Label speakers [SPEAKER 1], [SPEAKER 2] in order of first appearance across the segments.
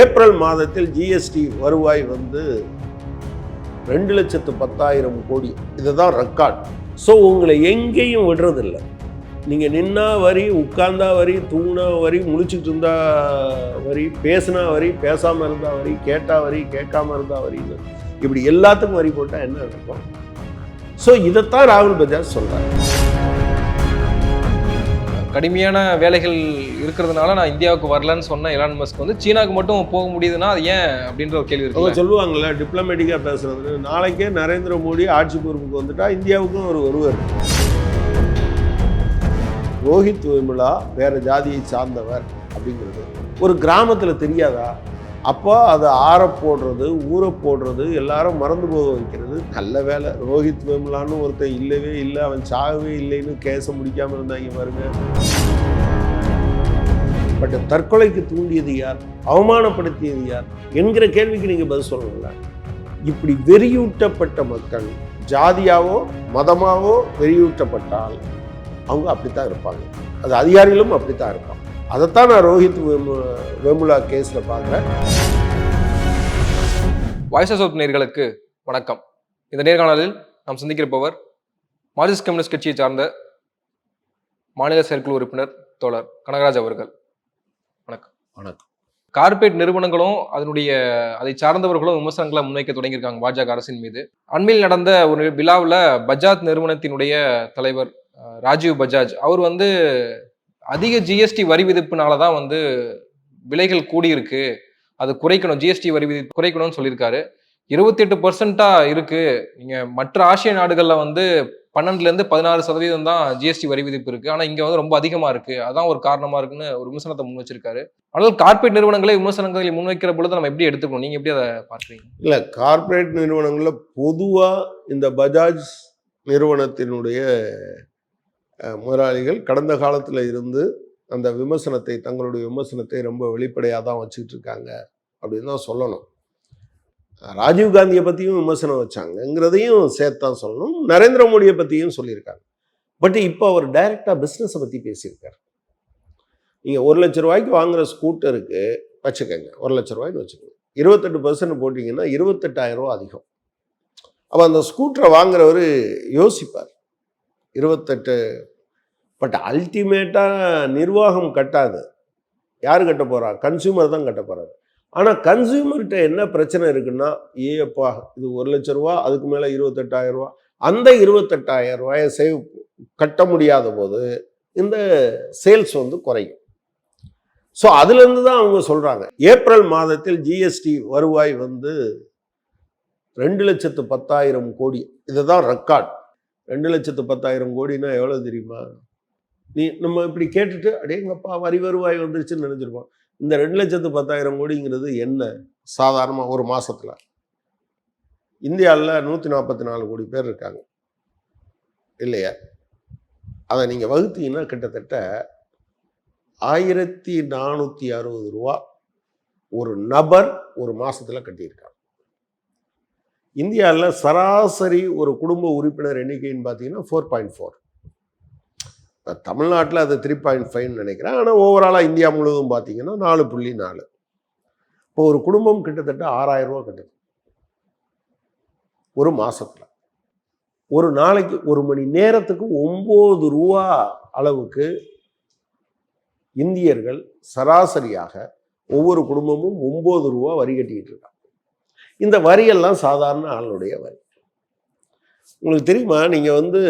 [SPEAKER 1] April மாதத்தில் GST வருவாய் வந்து ரெண்டு லட்சத்து பத்தாயிரம் கோடி. இதுதான் ரெக்கார்ட் ஸோ உங்களை எங்கேயும் விடுறதில்ல. நீங்கள் நின்னா வரி உட்கார்ந்தா வரி தூங்கினா வரி முழிச்சுட்டு இருந்தா வரி பேசினா வரி பேசாமல் இருந்தா வரி கேட்டா வரி கேட்காம இருந்தா வரின்னு இப்படி எல்லாத்துக்கும் வரி போட்டால் என்ன இருக்கும் ஸோ இதைத்தான் ராகுல் பஜாஜ் சொல்கிறார்
[SPEAKER 2] கடுமையான வேலைகள் இருக்கிறதுனால நான் இந்தியாவுக்கு வரலன்னு சொன்ன எலான் மஸ்க் வந்து சீனாக்கு மட்டும் போக முடியுதுன்னா அது ஏன் அப்படின்ற ஒரு கேள்வி இருக்கு
[SPEAKER 1] சொல்லுவாங்கல்ல டிப்ளமேட்டிக்காக பேசுறது. நாளைக்கே நரேந்திர மோடி ஆட்சி பொறுப்புக்கு வந்துட்டா இந்தியாவுக்கும் ஒரு ஒருவர். ரோஹித் விமலா வேற ஜாதியை சார்ந்தவர் அப்படிங்கிறது. ஒரு கிராமத்தில் தெரியாதா? அப்போ அதை ஆற போடுறது ஊற போடுறது எல்லாரும் மறந்து போக வைக்கிறது. நல்ல வேலை. ரோஹித் வேம்லான்னு ஒருத்தன் இல்லவே இல்லை. அவன் சாகவே இல்லைன்னு கேஸை முடிக்காமல் இருந்தாங்க பாருங்க. பட் தற்கொலைக்கு தூண்டியது யார்? அவமானப்படுத்தியது யார்? என்கிற கேள்விக்கு நீங்கள் பதில் சொல்லணும்ல. இப்படி வெறியூட்டப்பட்ட மக்கள் ஜாதியாவோ மதமாவோ வெறியூட்டப்பட்டால் அவங்க அப்படித்தான் இருப்பாங்க. அது அதிகாரிகளும் அப்படித்தான் இருப்பாங்க. அதைத்தான் நான் ரோஹித் வேமு வேமுலா கேஸில் பார்க்குறேன்.
[SPEAKER 2] வாய்ஸ் ஆஃப் நேர்களுக்கு வணக்கம். இந்த நேர்காணலில் நாம் சந்திக்கிறப்பவர் மார்க்சிஸ்ட் கம்யூனிஸ்ட் கட்சியை சார்ந்த மாநில செயற்குழு உறுப்பினர் தோழர் கனகராஜ் அவர்கள். வணக்கம்.
[SPEAKER 1] வணக்கம்.
[SPEAKER 2] கார்ப்பரேட் நிறுவனங்களும் அதனுடைய அதை சார்ந்தவர்களும் விமர்சனங்களை முன்வைக்க தொடங்கியிருக்காங்க பாஜக அரசின் மீது. அண்மையில் நடந்த ஒரு விழாவில் பஜாஜ் நிறுவனத்தினுடைய தலைவர் ராஜீவ் பஜாஜ் அவர் வந்து அதிக ஜிஎஸ்டி வரி விதிப்புனால தான் வந்து விலைகள் கூடியிருக்கு. அது குறைக்கணும். ஜிஎஸ்டி வரி விதிப்பு குறைக்கணும்னு சொல்லியிருக்காரு. இருபத்தி எட்டு பர்சன்டா இருக்கு. நீங்க மற்ற ஆசிய நாடுகள்ல வந்து பன்னெண்டுல இருந்து பதினாறு சதவீதம் தான் ஜிஎஸ்டி வரி விதிப்பு இருக்கு. ஆனா இங்க வந்து ரொம்ப அதிகமா இருக்கு. அதான் ஒரு காரணமா இருக்குன்னு ஒரு விமர்சனத்தை முன் வச்சிருக்காரு. ஆனால் கார்ப்பரேட் நிறுவனங்களை விமர்சனங்களை முன்வைக்கிற பொழுது நம்ம எப்படி எடுத்துக்கணும்? நீங்க எப்படி அதை பார்க்குறீங்க?
[SPEAKER 1] இல்லை கார்ப்பரேட் நிறுவனங்களில் பொதுவாக இந்த பஜாஜ் நிறுவனத்தினுடைய முதலாளிகள் கடந்த காலத்தில் இருந்து அந்த விமர்சனத்தை தங்களுடைய விமர்சனத்தை ரொம்ப வெளிப்படையாக தான் வச்சுக்கிட்டு இருக்காங்க அப்படின்னு தான் சொல்லணும். ராஜீவ் காந்தியை பற்றியும் விமர்சனம் வச்சாங்கங்கிறதையும் சேர்த்து தான் சொல்லணும். நரேந்திர மோடியை பற்றியும் சொல்லியிருக்காங்க. பட் இப்போ அவர் டைரெக்டாக பிஸ்னஸை பற்றி பேசியிருக்காரு. நீங்கள் ஒரு லட்ச ரூபாய்க்கு வாங்குகிற ஸ்கூட்டருக்கு வச்சுக்கோங்க. ஒரு லட்ச ரூபாய்க்கு வச்சுக்கோங்க. இருபத்தெட்டு பர்சன்ட் போட்டிங்கன்னா இருபத்தெட்டாயிரம் ரூபா அதிகம். அப்போ அந்த ஸ்கூட்டரை வாங்குறவர் யோசிப்பார். இருபத்தெட்டு பட் அல்டிமேட்டாக நிர்வாகம் கட்டாது. யார் கட்ட போகிறா கன்சியூமர் தான் கட்ட போகிறாரு ஆனால் கன்சியூமர்கிட்ட என்ன பிரச்சனை இருக்குன்னா ஏப்பா இது ஒரு லட்ச ரூபா அதுக்கு மேலே இருபத்தெட்டாயிரம் ரூபா. அந்த இருபத்தெட்டாயிரம் ரூபாயை சேவ் கட்ட முடியாத போது இந்த சேல்ஸ் வந்து குறையும். ஸோ அதுலேருந்து தான் அவங்க சொல்கிறாங்க ஏப்ரல் மாதத்தில் ஜிஎஸ்டி வருவாய் வந்து ரெண்டு லட்சத்து பத்தாயிரம் கோடி. இதுதான் ரெக்கார்ட் ரெண்டு லட்சத்து பத்தாயிரம் கோடினா எவ்வளோ தெரியுமா? நீ நம்ம இப்படி கேட்டுட்டு அடேங்கப்பா வரி வருவாய் வந்துருச்சுன்னு நினச்சிருப்போம். இந்த ரெண்டு லட்சத்து பத்தாயிரம் கோடிங்கிறது என்ன? சாதாரணமாக ஒரு மாதத்தில் இந்தியாவில் நூற்றி நாற்பத்தி நாலு கோடி பேர் இருக்காங்க. இல்லையா? அதை நீங்கள் வகுத்தீங்கன்னா கிட்டத்தட்ட ஆயிரத்தி நானூற்றி அறுபது ரூபா ஒரு நபர் ஒரு மாதத்தில் கட்டியிருக்காங்க. இந்தியாவில் சராசரி ஒரு குடும்ப உறுப்பினர் எண்ணிக்கைன்னு பார்த்தீங்கன்னா ஃபோர் பாயிண்ட் ஃபோர் தமிழ்நாட்டில் அது த்ரீ பாயிண்ட் ஃபைவ்னு நினைக்கிறேன். ஆனால் ஓவராலாக இந்தியா முழுவதும் பார்த்தீங்கன்னா நாலு புள்ளி நாலு. இப்போ ஒரு குடும்பம் கிட்டத்தட்ட ஆறாயிரம் ரூபா கட்டுது. ஒரு மாதத்தில் ஒரு நாளைக்கு ஒரு மணி நேரத்துக்கு ஒம்பது ரூபா அளவுக்கு இந்தியர்கள் சராசரியாக ஒவ்வொரு குடும்பமும் ஒம்பது ரூபா வரி கட்டிக்கிட்டு இருக்காங்க. இந்த வரியெல்லாம் சாதாரண ஆளுடைய வரி. உங்களுக்கு தெரியுமா? நீங்கள் வந்து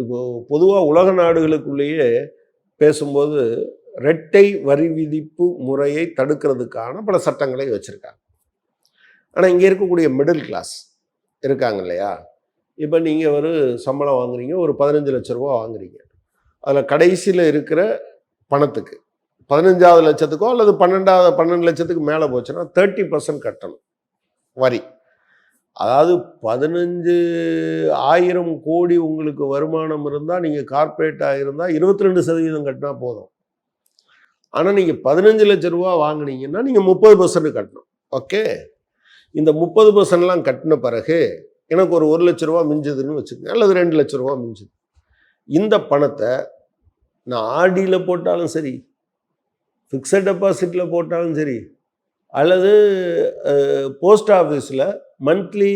[SPEAKER 1] இப்போ பொதுவாக உலக நாடுகளுக்குள்ளேயே பேசும்போது இரட்டை வரி விதிப்பு முறையை தடுக்கிறதுக்கான பல சட்டங்களை வச்சுருக்காங்க. ஆனால் இங்கே இருக்கக்கூடிய மிடில் கிளாஸ் இருக்காங்க இல்லையா? இப்போ நீங்கள் ஒரு சம்பளம் வாங்குறீங்க ஒரு பதினஞ்சு லட்ச ரூபா வாங்குறீங்க. அதில் கடைசியில் இருக்கிற பணத்துக்கு பதினஞ்சாவது லட்சத்துக்கோ அல்லது பன்னெண்டாவது பன்னெண்டு லட்சத்துக்கு மேலே போச்சுன்னா தேர்ட்டி பர்சன்ட் கட்டணும் வரி. அதாவது பதினஞ்சு ஆயிரம் கோடி உங்களுக்கு வருமானம் இருந்தால் நீங்கள் கார்ப்பரேட்டாக இருந்தால் இருபத்தி ரெண்டு சதவீதம் கட்டினா போதும். ஆனால் நீங்கள் பதினஞ்சு லட்ச ரூபா வாங்குனீங்கன்னா நீங்கள் முப்பது பர்சன்ட் கட்டணும். ஓகே? இந்த முப்பது பர்சன்ட்லாம் கட்டின பிறகு எனக்கு ஒரு ஒரு லட்ச ரூபா மிஞ்சுதுன்னு வச்சுக்கோங்க அல்லது ரெண்டு லட்ச ரூபா மிஞ்சுது. இந்த பணத்தை நான் ஆர்டியில் போட்டாலும் சரி ஃபிக்ஸட் டெபாசிட்டில் போட்டாலும் சரி அல்லது போஸ்ட் ஆஃபீஸில் மந்த்லி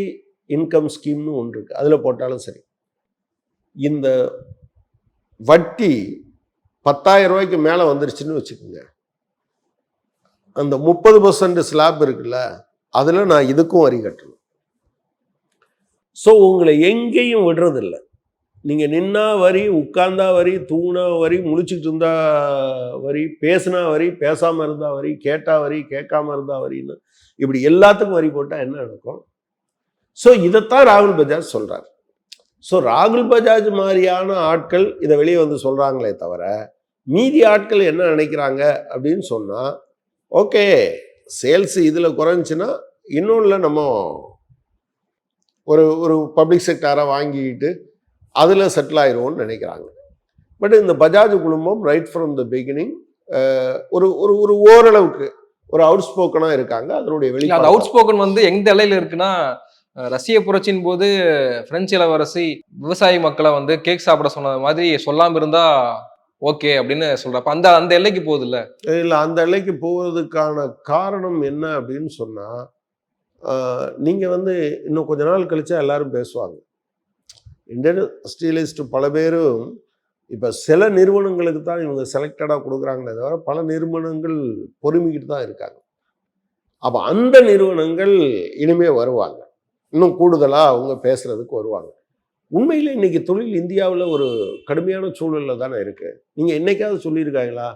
[SPEAKER 1] இன்கம் ஸ்கீம்னு ஒன்று இருக்குது அதில் போட்டாலும் சரி. இந்த வட்டி பத்தாயிரம் ரூபாய்க்கு மேலே வந்துருச்சுன்னு வச்சுக்கோங்க. அந்த முப்பது பர்சன்ட் ஸ்லாப் இருக்குல்ல அதில் நான் இதுக்கும் வரி கட்டணும். ஸோ உங்களை எங்கேயும் விடுறதில்ல. நீங்கள் நின்னா வரி உட்கார்ந்தா வரி தூங்கினா வரி முழிச்சுட்டு இருந்தா வரி பேசினா வரி பேசாமல் இருந்தா வரி கேட்டா வரி கேட்காம இருந்தா வரின்னு இப்படி எல்லாத்துக்கும் வரி போட்டால் என்ன நடக்கும்? ஸோ இதைத்தான் ராகுல் பஜாஜ் சொல்கிறார் ஸோ ராகுல் பஜாஜ் மாதிரியான ஆட்கள் இதை வெளியே வந்து சொல்கிறாங்களே தவிர மீதி ஆட்கள் என்ன நினைக்கிறாங்க அப்படின்னு சொன்னால் ஓகே சேல்ஸ் இதில் குறைஞ்சின்னா இன்னொன்றில் நம்ம ஒரு ஒரு பப்ளிக் செக்டாராக வாங்கிக்கிட்டு அதில் செட்டில் ஆயிடுவோம்னு நினைக்கிறாங்க. பட் இந்த பஜாஜ் குடும்பம் ரைட் ஃப்ரம் த பிகினிங் ஒரு ஒரு ஒரு ஓரளவுக்கு ஒரு அவுட் ஸ்போக்கனாக இருக்காங்க. அதனுடைய
[SPEAKER 2] இல்ல, அந்த அவுட் ஸ்போக்கன் வந்து எந்த எல்லையில இருக்குன்னா ரஷ்ய புரட்சியின் போது பிரெஞ்சு இளவரசி விவசாயி மக்களை வந்து கேக் சாப்பிட சொன்னது மாதிரி சொல்லாம இருந்தா ஓகே அப்படின்னு சொல்றப்ப அந்த அந்த எல்லைக்கு போகுது இல்ல
[SPEAKER 1] அந்த எல்லைக்கு போவதுக்கான காரணம் என்ன அப்படின்னு சொன்னால் நீங்கள் வந்து இன்னும் கொஞ்ச நாள் கழிச்சா எல்லாரும் பேசுவாங்க. இந்தியன் பல பேரும் இப்போ சில நிறுவனங்களுக்கு தான் இவங்க செலக்டடாக கொடுக்குறாங்களே தவிர பல நிறுவனங்கள் பொறுமிக்கிட்டு தான் இருக்காங்க. அப்போ அந்த நிறுவனங்கள் இனிமே வருவாங்க. இன்னும் கூடுதலாக அவங்க பேசுகிறதுக்கு வருவாங்க. உண்மையில் இன்றைக்கி தொழில் இந்தியாவில் ஒரு கடுமையான சூழலில் தானே இருக்குது நீங்கள் என்றைக்காவது சொல்லியிருக்காங்களா?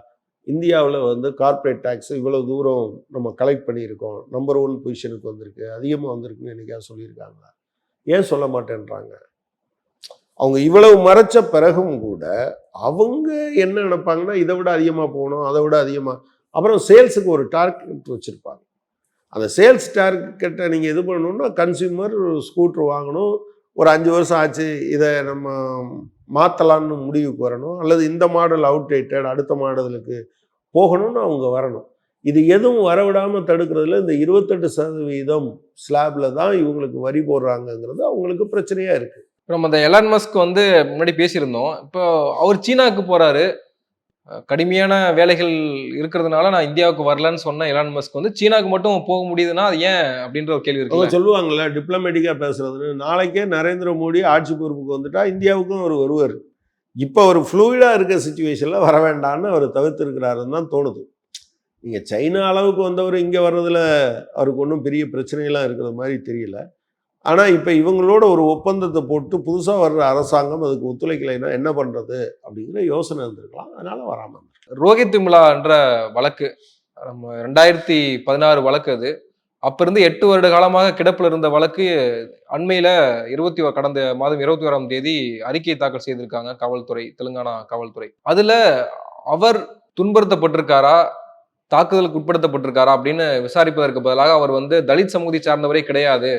[SPEAKER 1] இந்தியாவில் வந்து கார்ப்பரேட் டேக்ஸ் இவ்வளோ தூரம் நம்ம கலெக்ட் பண்ணியிருக்கோம். நம்பர் ஒன் பொசிஷனுக்கு வந்திருக்கு. அதிகமாக வந்திருக்குன்னு என்னைக்காவது சொல்லியிருக்காங்களா? ஏன் சொல்ல மாட்டேன்றாங்க? அவங்க இவ்வளவு மறைச்ச பிறகும் கூட அவங்க என்ன நினைப்பாங்கன்னா இதை விட அதிகமாக போகணும் அதை விட அதிகமாக அப்புறம் சேல்ஸுக்கு ஒரு டார்கெட் வச்சுருப்பாங்க. அந்த சேல்ஸ் டார்கெட்டை நீங்கள் இது பண்ணணும்னா கன்சியூமர் ஸ்கூட்ரு வாங்கணும் ஒரு அஞ்சு வருஷம் ஆச்சு இதை நம்ம மாற்றலான்னு முடிவுக்கு வரணும் அல்லது இந்த மாடல் அவுடேட்டட் அடுத்த மாடலுக்கு போகணும்னு அவங்க வரணும். இது எதுவும் வரவிடாமல் தடுக்கிறதுல இந்த இருபத்தெட்டு சதவீதம் ஸ்லாப்ல தான் இவங்களுக்கு வரி போடுறாங்கங்கிறது அவங்களுக்கு பிரச்சனையாக இருக்குது
[SPEAKER 2] நம்ம இந்த எலான் மஸ்க் வந்து முன்னாடி பேசியிருந்தோம். இப்போ அவர் சீனாவுக்கு போறாரு. கடுமையான வேலைகள் இருக்கிறதுனால நான் இந்தியாவுக்கு வரலன்னு சொன்ன எலான் மஸ்க் வந்து சீனாவுக்கு மட்டும் போக முடியுதுன்னா அது ஏன் அப்படின்ற ஒரு கேள்வி இருக்கு
[SPEAKER 1] சொல்லுவாங்கல்ல டிப்ளமேட்டிக்காக பேசுறதுன்னு நாளைக்கே நரேந்திர மோடி ஆட்சி பொறுப்புக்கு வந்துட்டா இந்தியாவுக்கும் ஒரு வருவார். இப்போ ஒரு ஃப்ளூயிடாக இருக்க சுச்சுவேஷனில் வர வேண்டாம்னு அவர் தவிர்த்துருக்கிறாருன்னு தான் தோணுது. நீங்கள் சைனா அளவுக்கு வந்தவர் இங்கே வர்றதுல அவருக்கு ஒன்றும் பெரிய பிரச்சனையெல்லாம் இருக்கிற மாதிரி தெரியல. ஆனால் இப்போ இவங்களோட ஒரு ஒப்பந்தத்தை போட்டு புதுசாக வர்ற அரசாங்கம் அதுக்கு ஒத்துழைக்கலைன்னா என்ன பண்ணுறது அப்படிங்கிற யோசனை இருந்திருக்கலாம். அதனால வராமல்
[SPEAKER 2] ரோஹித் விமலா என்ற வழக்கு நம்ம ரெண்டாயிரத்தி பதினாறு வழக்கு அது. அப்போ இருந்து எட்டு வருட காலமாக கிடப்பில் இருந்த வழக்கு அண்மையில் இருபத்தி கடந்த மாதம் இருபத்தி ஓராம் தேதி அறிக்கை தாக்கல் செய்திருக்காங்க காவல்துறை தெலுங்கானா காவல்துறை. அதில் அவர் துன்புறுத்தப்பட்டிருக்காரா தாக்குதலுக்கு உட்படுத்தப்பட்டிருக்காரா அப்படின்னு விசாரிப்பதற்கு பதிலாக அவர் வந்து தலித் சமூகத்தை சார்ந்தவரே கிடையாது.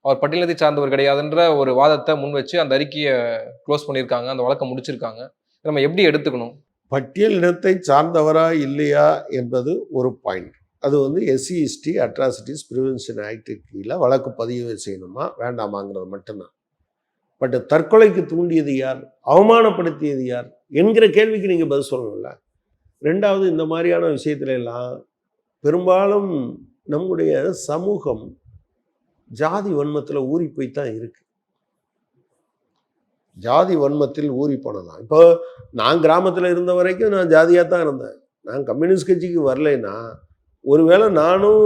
[SPEAKER 2] அவர் பட்டியலத்தை சார்ந்தவர் கிடையாதுன்ற ஒரு வாதத்தை முன் வச்சு அந்த அறிக்கையை க்ளோஸ் பண்ணியிருக்காங்க. அந்த வழக்கை முடிச்சிருக்காங்க. நம்ம எப்படி எடுத்துக்கணும்?
[SPEAKER 1] பட்டியல் இனத்தை சார்ந்தவரா இல்லையா என்பது ஒரு பாயிண்ட் அது வந்து எஸ்சிஎஸ்டி அட்ராசிட்டிஸ் ப்ரிவென்ஷன் ஆக்டு கீழே வழக்கு பதிவு செய்யணுமா வேண்டாமாங்கிறது மட்டும்தான். பட் தற்கொலைக்கு தூண்டியது யார்? அவமானப்படுத்தியது யார்? என்கிற கேள்விக்கு நீங்கள் பதில் சொல்லணும்ல. ரெண்டாவது இந்த மாதிரியான விஷயத்துல எல்லாம் பெரும்பாலும் நம்முடைய சமூகம் ஜாதி வன்மத்தில் ஊறி போய் தான் இருக்கு. ஜாதி வன்மத்தில் ஊறி போனதான் இப்போ நான் கிராமத்தில் இருந்த வரைக்கும் நான் ஜாதியாக தான் இருந்தேன். நான் கம்யூனிஸ்ட் கட்சிக்கு வரலைன்னா ஒருவேளை நானும்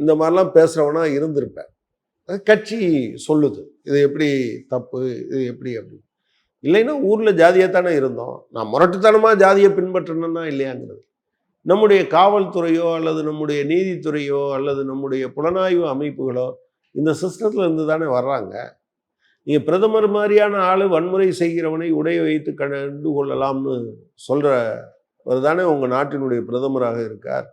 [SPEAKER 1] இந்த மாதிரிலாம் பேசுகிறவனா இருந்திருப்பேன். அது கட்சி சொல்லுது. இது எப்படி தப்பு? இது எப்படி அப்படி இல்லைன்னா ஊரில் ஜாதியாக தானே இருந்தோம். நான் முரட்டுத்தனமாக ஜாதியை பின்பற்றணும்னா இல்லையாங்கிறது. நம்முடைய காவல்துறையோ அல்லது நம்முடைய நீதித்துறையோ அல்லது நம்முடைய புலனாய்வு அமைப்புகளோ இந்த சிஸ்டத்தில் இருந்து தானே வர்றாங்க. நீங்கள் பிரதமர் மாதிரியான ஆள் வன்முறை செய்கிறவனை உடைய வைத்து கண்டு கொள்ளலாம்னு சொல்கிறவர் தானே உங்கள் நாட்டினுடைய பிரதமராக இருக்கார்.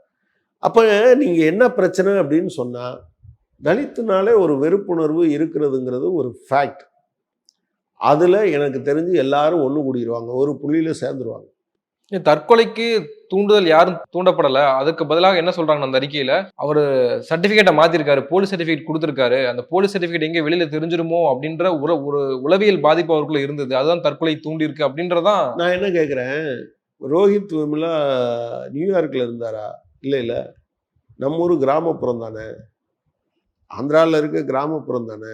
[SPEAKER 1] அப்போ நீங்கள் என்ன பிரச்சனை அப்படின்னு சொன்னால் தலித்துனாலே ஒரு வெறுப்புணர்வு இருக்கிறதுங்கிறது ஒரு ஃபேக்ட் அதில் எனக்கு தெரிஞ்சு எல்லாரும் ஒன்று கூடிடுவாங்க ஒரு புள்ளியில் சேர்ந்துருவாங்க.
[SPEAKER 2] தற்கொலைக்கு தூண்டுதல் யாரும் தூண்டப்படல. அதுக்கு பதிலாக என்ன சொல்றாங்க அந்த அறிக்கையில அவர் சர்டிபிகேட்டை மாத்திருக்காரு போலீஸ் சர்டிபிகேட் கொடுத்திருக்காரு. அந்த போலீஸ் சர்டிபிகேட் எங்க வெளியில தெரிஞ்சிருமோ அப்படின்ற ஒரு ஒரு உளவியல் பாதிப்பு அவருக்குள்ள இருந்தது. அதுதான் தற்கொலை தூண்டிருக்கு அப்படின்றதான்.
[SPEAKER 1] நான் என்ன கேட்குறேன் ரோஹித் விமலா நியூயார்க்கில் இருந்தாரா? இல்லை இல்லை. நம்ம ஊர் கிராமப்புறம் தானே? ஆந்திராவில் இருக்க கிராமப்புறம் தானே?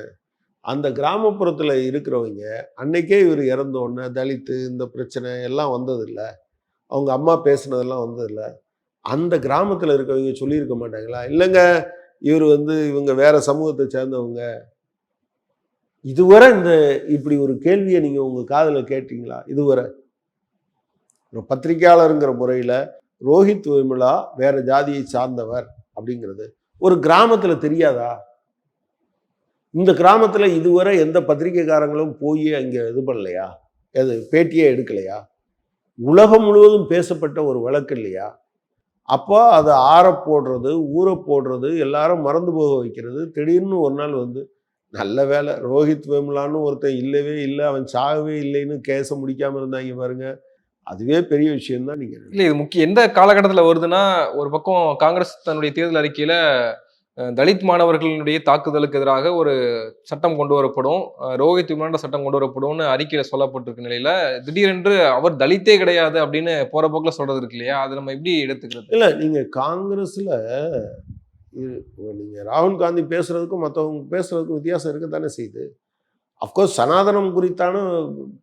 [SPEAKER 1] அந்த கிராமப்புறத்தில் இருக்கிறவங்க அன்னைக்கே இவர் இறந்தோடனே தலித்து இந்த பிரச்சனை எல்லாம் வந்ததில்லை. அவங்க அம்மா பேசுனதெல்லாம் வந்ததில்லை. அந்த கிராமத்தில் இருக்கவங்க சொல்லியிருக்க மாட்டாங்களா? இல்லைங்க இவர் வந்து இவங்க வேற சமூகத்தை சேர்ந்தவங்க. இதுவரை இந்த இப்படி ஒரு கேள்வியை நீங்கள் உங்கள் காதில் கேட்டீங்களா? இதுவரை. ஒரு பத்திரிகையாளருங்கிற முறையில் ரோஹித் விமலா வேற ஜாதியை சார்ந்தவர் அப்படிங்கிறது ஒரு கிராமத்தில் தெரியாதா? இந்த கிராமத்தில் இதுவரை எந்த பத்திரிகைக்காரங்களும் போய் அங்கே இது பண்ணலையா? எது பேட்டியே எடுக்கலையா? உலகம் முழுவதும் பேசப்பட்ட ஒரு வழக்கு இல்லையா? அப்போ அதை ஆற போடுறது ஊற போடுறது எல்லாரும் மறந்து போக வைக்கிறது. திடீர்னு ஒரு நாள் வந்து நல்ல வேலை ரோஹித் வேமுலான்னு ஒருத்தன் இல்லவே இல்லை அவன் சாகவே இல்லைன்னு கேஸை முடிக்காமல் இருந்தாங்க பாருங்க. அதுவே பெரிய விஷயம் தான் நீங்கள்
[SPEAKER 2] இல்லை இது முக்கிய எந்த காலகட்டத்தில் வருதுன்னா ஒரு பக்கம் காங்கிரஸ் தன்னுடைய தேர்தல் அறிக்கையில் தலித் மாணவர்களுடைய தாக்குதலுக்கு எதிராக ஒரு சட்டம் கொண்டு வரப்படும். ரோஹித் விமான சட்டம் கொண்டு வரப்படும்னு அறிக்கையில் சொல்லப்பட்டிருக்க நிலையில திடீரென்று அவர் தலித்தே கிடையாது அப்படின்னு போற போக்கில் சொல்றது இருக்கு இல்லையா? அதை நம்ம எப்படி எடுத்துக்கிறது?
[SPEAKER 1] இல்லை நீங்கள் காங்கிரஸில் நீங்கள் ராகுல் காந்தி பேசுறதுக்கும் மற்றவங்க பேசுறதுக்கும் வித்தியாசம் இருக்க தானே செய்யுது அஃப்கோர்ஸ் சனாதனம் குறித்தான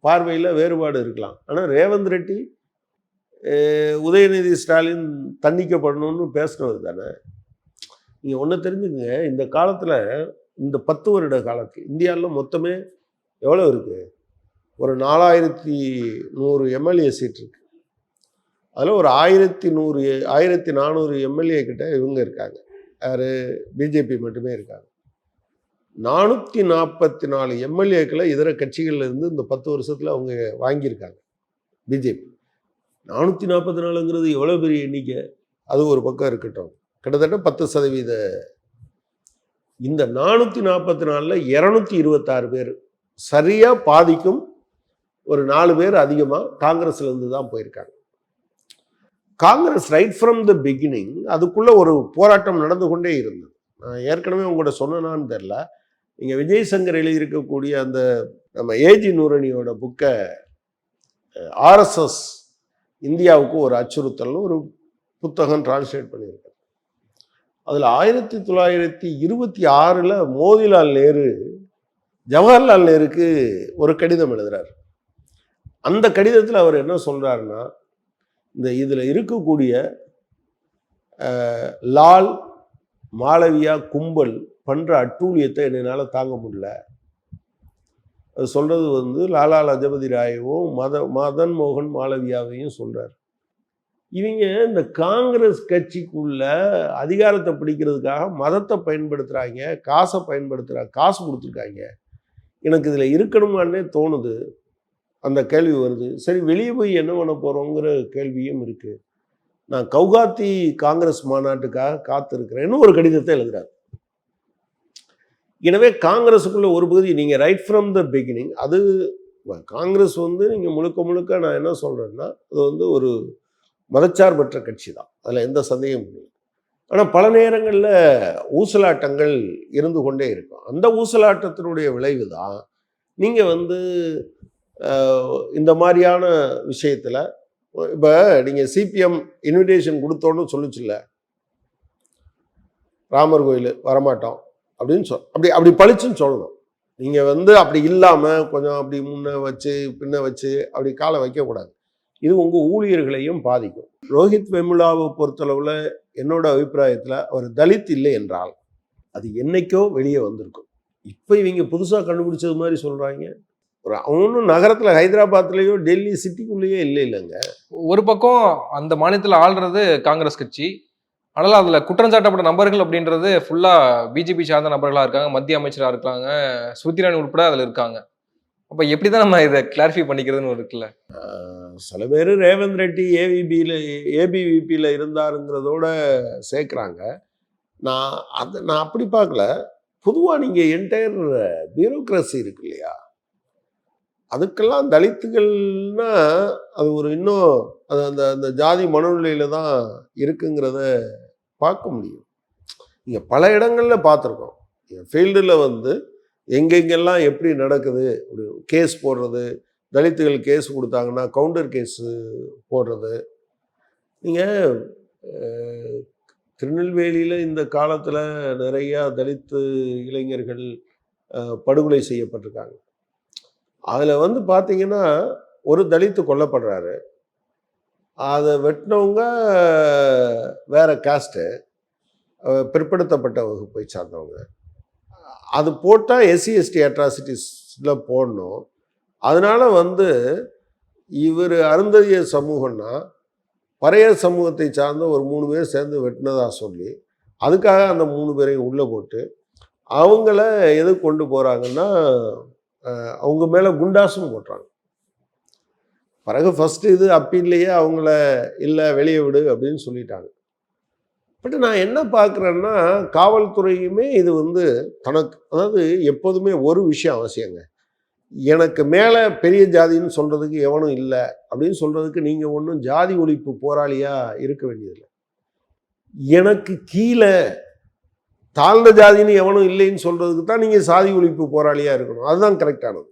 [SPEAKER 1] பார்வையில் வேறுபாடு இருக்கலாம். ஆனால் ரேவந்த் ரெட்டி உதயநிதி ஸ்டாலின் தண்டிக்கப்படணும்னு பேசுனவர் தானே நீங்கள் ஒன்று தெரிஞ்சுக்கங்க. இந்த காலத்தில் இந்த பத்து வருட காலத்து இந்தியாவில் மொத்தமே எவ்வளோ இருக்குது ஒரு நாலாயிரத்தி நூறு எம்எல்ஏ சீட் இருக்கு. அதில் ஒரு ஆயிரத்தி நூறு ஆயிரத்தி நானூறு எம்எல்ஏ கிட்ட இவங்க இருக்காங்க. யார்? பிஜேபி மட்டுமே இருக்காங்க. நானூற்றி நாற்பத்தி நாலு எம்எல்ஏக்களை இதர கட்சிகள்லேருந்து இந்த பத்து வருஷத்தில் அவங்க வாங்கியிருக்காங்க பிஜேபி. நானூற்றி நாற்பத்தி நாலுங்கிறது எவ்வளோ பெரிய எண்ணிக்கை? அது ஒரு பக்கம் இருக்கட்டும். கிட்டத்தட்ட பத்து சதவீத. இந்த நானூற்றி நாற்பத்தி நாலில் இரநூத்தி இருபத்தாறு பேர் சரியாக பாதிக்கும் ஒரு நாலு பேர் அதிகமாக காங்கிரஸ்லேருந்து தான் போயிருக்காங்க. Congress right from the beginning அதுக்குள்ளே ஒரு போராட்டம் நடந்து கொண்டே இருந்தது. நான் ஏற்கனவே உங்கள்கிட்ட சொன்னனான்னு தெரில இங்கே விஜய் சங்கர் எழுதியிருக்கக்கூடிய அந்த நம்ம ஏஜி நூரணியோட புக்கை ஆர்எஸ்எஸ் இந்தியாவுக்கு ஒரு அச்சுறுத்தல்னு ஒரு புத்தகம் டிரான்ஸ்லேட் பண்ணியிருக்கேன் அதில் ஆயிரத்தி தொள்ளாயிரத்தி இருபத்தி ஆறில் மோதிலால் நேரு ஜவஹர்லால் நேருக்கு ஒரு கடிதம் எழுதுறாரு. அந்த கடிதத்தில் அவர் என்ன சொல்கிறாருன்னா இந்த இதில் இருக்கக்கூடிய லால் மாளவியா கும்பல் பண்ணுற அட்டூழியத்தை என்னால் தாங்க முடியல. அது சொல்கிறது வந்து லாலா லஜபதி ராயவும் மத மதன் மோகன் மாளவியாவையும் சொல்கிறார் இவங்க இந்த காங்கிரஸ் கட்சிக்குள்ள அதிகாரத்தை பிடிக்கிறதுக்காக மதத்தை பயன்படுத்துகிறாங்க காசை பயன்படுத்துறாங்க காசு கொடுத்துருக்காங்க. எனக்கு இதில் இருக்கணுமானே தோணுது. அந்த கேள்வி வருது. சரி வெளியே போய் என்ன பண்ண போகிறோங்கிற கேள்வியும் இருக்குது நான் கவுகாத்தி காங்கிரஸ் மாநாட்டுக்காக காத்திருக்கிறேன்னு ஒரு கடிதத்தை எழுதுறாரு. எனவே காங்கிரஸுக்குள்ள ஒரு பகுதி நீங்கள் ரைட் ஃப்ரம் த பிகினிங் அது காங்கிரஸ் வந்து நீங்கள் முழுக்க முழுக்க நான் என்ன சொல்கிறேன்னா அது வந்து ஒரு மதச்சார்பற்ற கட்சி தான் அதில் எந்த சந்தேகமும் இல்லை. ஆனால் பல நேரங்களில் ஊசலாட்டங்கள் இருந்து கொண்டே இருக்கும். அந்த ஊசலாட்டத்தினுடைய விளைவு தான் நீங்கள் வந்து இந்த மாதிரியான விஷயத்தில் இப்போ நீங்கள் சிபிஎம் இன்விடேஷன் கொடுத்தோன்னு சொல்லுச்சுல்ல? ராமர் கோயில் வரமாட்டோம் அப்படின்னு சொல் அப்படி அப்படி பளிச்சுன்னு சொல்லணும். நீங்கள் வந்து அப்படி இல்லாமல் கொஞ்சம் அப்படி முன்ன வச்சு பின்ன வச்சு அப்படி காலை வைக்கக்கூடாது. இது உங்கள் ஊழியர்களையும் பாதிக்கும். ரோஹித் வெமுலாவை பொறுத்தளவில் என்னோட அபிப்பிராயத்தில் அவர் தலித் இல்லை என்றால் அது என்னைக்கோ வெளியே வந்திருக்கும். இப்போ இவங்க புதுசாக கண்டுபிடிச்சது மாதிரி சொல்கிறாங்க ஒரு அவனும் நகரத்தில் ஹைதராபாத்லேயோ டெல்லி சிட்டிக்குள்ளேயோ இல்லை இல்லைங்க.
[SPEAKER 2] ஒரு பக்கம் அந்த மாநிலத்தில் ஆள்றது காங்கிரஸ் கட்சி. ஆனால் அதுல குற்றம் சாட்டப்பட்ட நபர்கள் அப்படின்றது ஃபுல்லா பிஜேபி சார்ந்த நபர்களா இருக்காங்க மத்திய அமைச்சரா இருக்காங்க ஸ்மிருதி இரானி உட்பட அதுல இருக்காங்க. அப்ப எப்படிதான் நம்ம இதை கிளாரிஃபை பண்ணிக்கிறதுன்னு ஒரு இருக்குல்ல
[SPEAKER 1] சில பேர் ரேவந்த் ரெட்டி ஏவிபியில் ஏபிவிபியில் இருந்தாருங்கிறதோட சேர்க்குறாங்க. நான் அது நான் அப்படி பார்க்கல. பொதுவாக நீங்கள் என்டையர் பியூரோக்ரஸி இருக்கு இல்லையா? அதுக்கெல்லாம் தலித்துகள்னா அது ஒரு இன்னும் அது அந்த அந்த ஜாதி மனநிலையில் தான் இருக்குங்கிறத பார்க்க முடியும். நீங்கள் பல இடங்களில் பார்த்துருக்கோம். என் ஃபீல்டில் வந்து எங்கெங்கெல்லாம் எப்படி நடக்குது? அப்படி கேஸ் போடுறது தலித்துகள் கேஸ் கொடுத்தாங்கன்னா கவுண்டர் கேஸ் போடுறது. நீங்கள் திருநெல்வேலியில் இந்த காலத்தில் நிறையா தலித்து இளைஞர்கள் படுகொலை செய்யப்பட்டிருக்காங்க. அதில் வந்து பார்த்தீங்கன்னா ஒரு தலித்து கொல்லப்படுறாரு. அதை வெட்டினவங்க வேற காஸ்ட்டு பிற்படுத்தப்பட்ட வகுப்பை சார்ந்தவங்க. அது போட்டால் எஸ்சி எஸ்டி அட்ராசிட்டிஸில் போடணும். அதனால் வந்து இவர் அருந்ததிய சமூகம்னா பறையர் சமூகத்தை சார்ந்த ஒரு மூணு பேர் சேர்ந்து வெட்டினதாக சொல்லி அதுக்காக அந்த மூணு பேரையும் உள்ளே போட்டு அவங்கள எது கொண்டு போகிறாங்கன்னா அவங்க மேலே குண்டாசும் போட்டுறாங்க. பிறகு ஃபஸ்ட்டு இது அப்பீல்லையே அவங்கள இல்லை வெளியே விடு அப்படின்னு சொல்லிட்டாங்க. பட் நான் என்ன பார்க்குறேன்னா காவல்துறையுமே இது வந்து தனக்கு அதாவது எப்போதுமே ஒரு விஷயம் அவசியங்க. எனக்கு மேலே பெரிய ஜாதின்னு சொல்கிறதுக்கு எவனும் இல்லை அப்படின்னு சொல்கிறதுக்கு நீங்கள் ஒன்றும் ஜாதி ஒழிப்பு போராளியாக இருக்க வேண்டியதில்லை. எனக்கு கீழே தாழ்ந்த ஜாதின்னு எவனும் இல்லைன்னு சொல்கிறதுக்கு தான் நீங்கள் சாதி ஒழிப்பு போராளியாக இருக்கணும். அதுதான் கரெக்டானது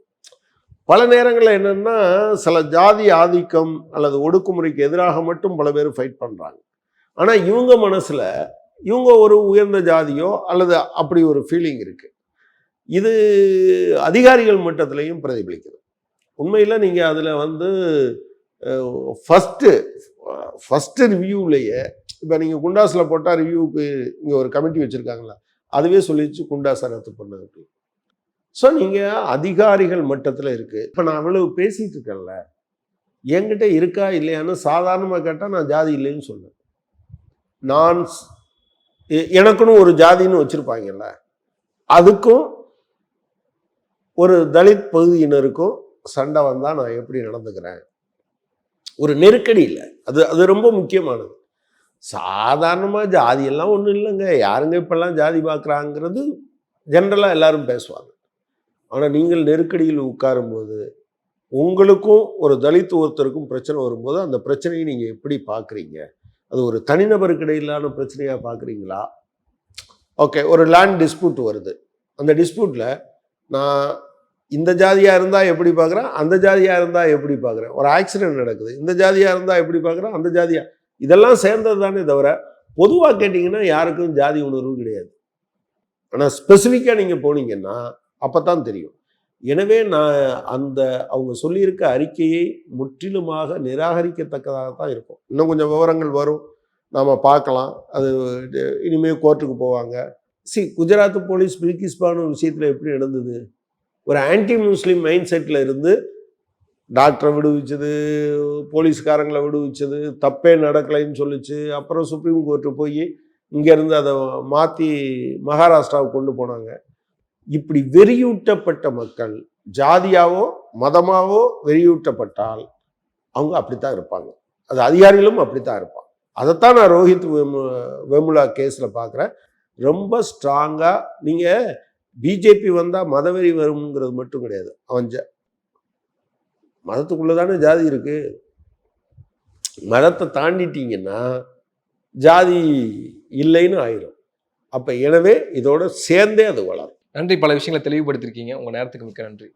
[SPEAKER 1] பல நேரங்களில் என்னென்னா சில ஜாதி ஆதிக்கம் அல்லது ஒடுக்குமுறைக்கு எதிராக மட்டும் பல பேர் ஃபைட் பண்ணுறாங்க ஆனால் இவங்க மனசில் இவங்க ஒரு உயர்ந்த ஜாதியோ அல்லது அப்படி ஒரு ஃபீலிங் இருக்குது இது அதிகாரிகள் மட்டத்திலையும் பிரதிபலிக்குது. உண்மையில் நீங்கள் அதில் வந்து ஃபஸ்ட்டு ஃபஸ்ட்டு ரிவ்யூவிலேயே இப்போ நீங்கள் குண்டாஸில் போட்டால் ரிவ்யூவுக்கு இங்கே ஒரு கமிட்டி வச்சுருக்காங்களா அதுவே சொல்லிச்சு குண்டாஸை ரத்து பண்ணதுக்கு ஸோ நீங்கள் அதிகாரிகள் மட்டத்தில் இருக்குது இப்போ நான் அவ்வளவு பேசிகிட்டு இருக்கேன்ல என்கிட்ட இருக்கா இல்லையான்னு சாதாரணமாக கேட்டால் நான் ஜாதி இல்லைன்னு சொன்னேன் நான் எ- எனக்குன்னு ஒரு ஜாதின்னு வச்சுருப்பாங்கல்ல அதுக்கும் ஒரு தலித் பகுதியினருக்கும் சண்டை வந்தால் நான் எப்படி நடந்துக்கிறேன்? ஒரு நெருக்கடி இல்லை. அது அது ரொம்ப முக்கியமானது. சாதாரணமாக ஜாதியெல்லாம் ஒன்றும் இல்லைங்க. யாருங்க இப்போல்லாம் ஜாதி பார்க்குறாங்கிறது ஜென்ரலாக எல்லாரும் பேசுவாங்க. ஆனால் நீங்கள் நெருக்கடியில் உட்காரும்போது உங்களுக்கும் ஒரு தலித் ஒருத்தருக்கும் பிரச்சனை வரும்போது அந்த பிரச்சனையை நீங்கள் எப்படி பார்க்குறீங்க அது ஒரு தனிநபருக்கு இடையிலான பிரச்சனையாக பார்க்குறீங்களா? ஓகே ஒரு லேண்ட் டிஸ்பியூட் வருது. அந்த டிஸ்பியூட்டில் நான் இந்த ஜாதியாக இருந்தால் எப்படி பார்க்குறேன்? அந்த ஜாதியாக இருந்தால் எப்படி பார்க்குறேன்? ஒரு ஆக்சிடென்ட் நடக்குது. இந்த ஜாதியாக இருந்தால் எப்படி பார்க்குறேன்? அந்த ஜாதியாக இதெல்லாம் சேர்ந்தது தானே தவிர பொதுவாக கேட்டிங்கன்னா யாருக்கும் ஜாதி உணர்வு கிடையாது. ஆனால் ஸ்பெசிஃபிக்காக நீங்கள் போனீங்கன்னா அப்போ தான் தெரியும். எனவே நான் அந்த அவங்க சொல்லியிருக்க அறிக்கையை முற்றிலுமாக நிராகரிக்கத்தக்கதாக தான் இருக்கும். இன்னும் கொஞ்சம் விவரங்கள் வரும். நாம் பார்க்கலாம். அது இனிமேல் கோர்ட்டுக்கு போவாங்க. சி குஜராத் போலீஸ் பில்கிஸ் பானு விஷயத்தில் எப்படி நடந்தது? ஒரு ஆன்டி முஸ்லீம் மைண்ட் செட்டில் இருந்து டாக்டரை விடுவிச்சது போலீஸ்காரங்களை விடுவிச்சது தப்பே நடக்கலைன்னு சொல்லிச்சு. அப்புறம் சுப்ரீம் கோர்ட்டு போய் இங்கேருந்து அதை மாற்றி மகாராஷ்டிராவுக்கு கொண்டு போனாங்க. இப்படி வெறியூட்டப்பட்ட மக்கள் ஜாதியாவோ மதமாவோ வெறியூட்டப்பட்டால் அவங்க அப்படித்தான் இருப்பாங்க. அது அதிகாரிகளும் அப்படித்தான் இருப்பாங்க. அதைத்தான் நான் ரோஹித் வெமு வெமுலா கேஸில் பார்க்குறேன் ரொம்ப ஸ்ட்ராங்காக நீங்கள் பிஜேபி வந்தால் மதவெறி வருங்கிறது மட்டும் கிடையாது. அவன் ஜ மதத்துக்குள்ளே தானே ஜாதி இருக்கு. மதத்தை தாண்டிட்டீங்கன்னா ஜாதி இல்லைன்னு ஆயிரும். அப்போ எனவே இதோட சேர்ந்தே அது வளரும்.
[SPEAKER 2] நன்றி. பல விஷயங்களை தெளிவுபடுத்திருக்கீங்க. உங்கள் நேரத்துக்கு மிக்க நன்றி.